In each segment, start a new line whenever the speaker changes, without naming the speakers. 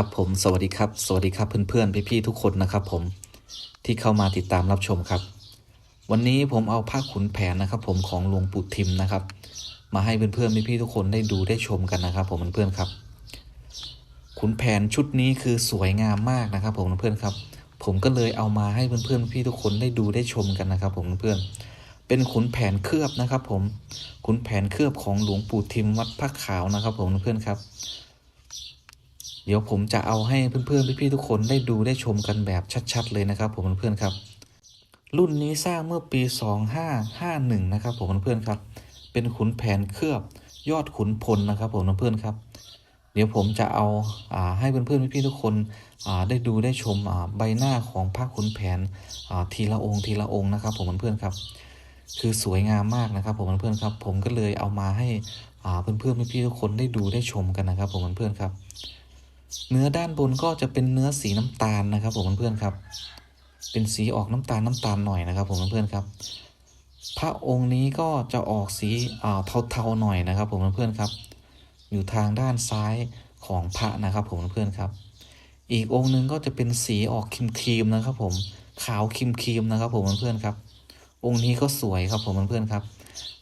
ครับผมสวัสดีครับ สวัสดีครับเพื่อนๆพี่ๆทุกคนนะครับ ผมที่เข้ามาติดตามรับชมครับ วันนี้ผมเอาผ้าขุนแผนนะครับ ผมของหลวงปู่ทิมนะครับ มาให้เพื่อนๆพี่ๆทุกคนได้ดูได้ชมกันนะครับ ผมเพื่อนๆครับ ขุนแผนชุดนี้คือสวยงามมากนะครับ ผมเพื่อนๆครับ ผมก็เลยเอามาให้เพื่อนๆพี่ๆทุกคนได้ดูได้ชมกันนะครับ ผมเพื่อนๆเป็นขุนแผนเคลือบนะครับ ผมขุนแผนเคลือบของหลวงปู่ทิมวัดพระขาวนะครับ ผมเพื่อนๆครับ เดี๋ยวผมจะเอาให้เพื่อนๆพี่ๆทุกคนได้ดูได้ชมกันแบบชัด ๆ เลยนะครับผมเพื่อนๆครับ รุ่นนี้สร้างเมื่อปี 2551 นะครับผมเพื่อนๆครับ เป็นขุนแผนเคลือบยอดขุนพลนะครับผมเพื่อนๆครับ เดี๋ยวผมจะเอาอาให้เพื่อนๆพี่ๆทุกคนได้ดูได้ชมใบหน้าของพระขุนแผนทีละองค์ทีละองค์นะครับผมเพื่อนๆครับ คือสวยงามมากนะครับผมเพื่อนๆครับ ผมก็เลยเอามาให้เพื่อนๆพี่ๆทุกคนได้ดูได้ชมกันนะครับผมเพื่อนๆครับ เนื้อด้านบนก็จะเป็นเนื้อสีน้ำตาลนะครับ ผมเพื่อนๆครับ เป็นสีออกน้ำตาลน้ำตาลหน่อยนะครับ ผมเพื่อนๆครับ พระองค์นี้ก็จะออกสีอ่าเทาๆหน่อยนะครับ ผมเพื่อนๆครับ อยู่ทางด้านซ้ายของพระนะครับ ผมเพื่อนๆครับ อีกองค์หนึ่งก็จะเป็นสีออกครีมๆนะครับ ผมขาวครีมๆนะครับ ผมเพื่อนๆครับ องค์นี้ก็สวยครับ ผมเพื่อนๆครับ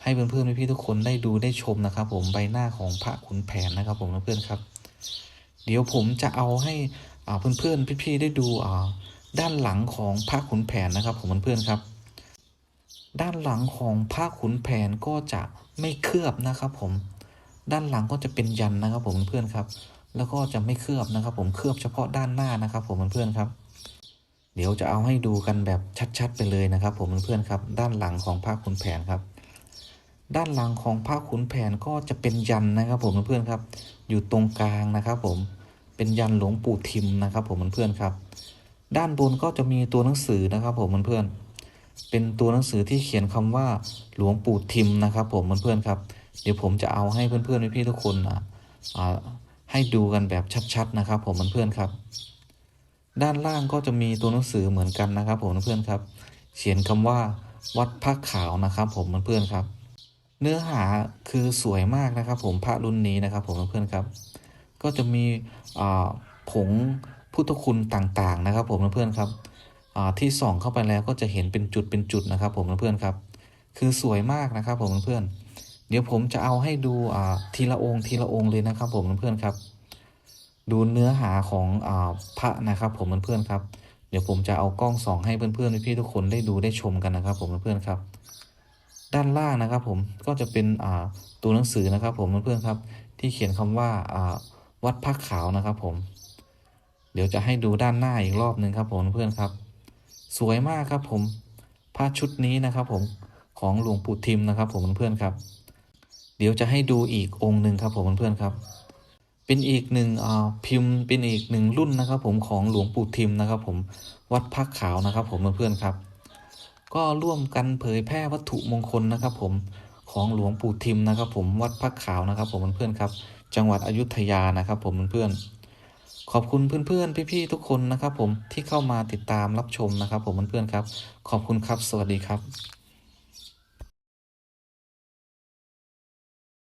ให้เพื่อนๆพี่ๆทุกคนได้ดูได้ชมนะครับ ผมใบหน้าของพระขุนแผนนะครับ ผมเพื่อนๆครับ เดี๋ยวผมจะเอาให้อ่าเพื่อนๆพี่ๆได้ดูด้านหลังของพระขุนแผนนะครับผมเพื่อนๆครับ ด้านหลังของพระขุนแผนก็จะไม่เคลือบนะครับ ผม ด้านหลังก็จะเป็นยันนะครับ ผมเพื่อนๆครับ แล้วก็จะไม่เคลือบนะครับ ผมเคลือบเฉพาะด้านหน้านะครับ ผมเพื่อนๆครับ เดี๋ยวจะเอาให้ดูกันแบบชัด ๆ ไปเลยนะครับ ผมเพื่อนๆครับ ด้านหลังของพระขุนแผนครับ ด้านหลังของพระขุนแผนก็จะเป็นยันนะครับ ผมเพื่อนๆครับ อยู่ตรงกลางนะครับ ผมเป็นยันหลวงปู่ทิมนะครับ ผมเพื่อนๆครับ ด้านบนก็จะมีตัวหนังสือนะครับ ผมเพื่อนๆเป็นตัวหนังสือที่เขียนคำว่าหลวงปู่ทิมนะครับ ผมเพื่อนๆครับ เดี๋ยวผมจะเอาให้เพื่อนๆพี่ๆทุกคนอะให้ดูกันแบบชัด ๆ นะครับ ผมเพื่อนๆครับ ด้านล่างก็จะมีตัวหนังสือเหมือนกันนะครับ ผมเพื่อนๆครับ เขียนคำว่าวัดพระขาวนะครับ ผมเพื่อนๆครับ เนื้อหาคือสวยมากนะครับ ผมพระรุ่นนี้นะครับ ผมเพื่อนๆครับ ก็จะมีผงพุทธคุณต่างๆนะครับ ผมเพื่อนๆครับที่ส่องเข้าไปแล้วก็จะเห็นเป็นจุดเป็นจุดนะครับ ผมเพื่อนๆครับ คือสวยมากนะครับ ผมเพื่อนๆเดี๋ยวผมจะเอาให้ดูทีละองค์ทีละองค์เลยนะครับ ผมเพื่อนๆครับ ดูเนื้อหาของพระนะครับ ผมเพื่อนๆครับ เดี๋ยวผมจะเอากล้องส่องให้เพื่อนๆพี่ๆทุกคนได้ดูได้ชมกันนะครับ ผมเพื่อนๆครับ ด้านล่างนะครับผมก็จะเป็นตัวหนังสือนะครับ ผมเพื่อนๆครับที่เขียนคำว่าอ่าวัดพระขาวนะครับผม เดี๋ยวจะให้ดูด้านหน้าอีกรอบหนึ่งครับผมเพื่อนครับ สวยมากครับผมผ้าชุดนี้นะครับผมของหลวงปู่ทิมนะครับ ผมเพื่อนครับ เดี๋ยวจะให้ดูอีกองค์หนึ่งครับผมเพื่อนครับ เป็นอีกหนึ่งพิมพ์เป็นอีกหนึ่งรุ่นนะครับ ผมของหลวงปู่ทิมนะครับ ผมวัดพระขาวนะครับ ผมเพื่อนครับ ก็ร่วมกันเผยแพร่วัตถุมงคลนะครับ ผมของหลวงปู่ทิมนะครับ ผมวัดพระขาวนะครับ ผมเพื่อนๆครับ จังหวัดอยุธยานะครับ ผมเพื่อนๆขอบคุณเพื่อนๆพี่ๆทุกคนนะครับ ผมที่เข้ามาติดตามรับชมนะครับ ผมเพื่อนๆครับ ขอบคุณครับ สวัสดีครับ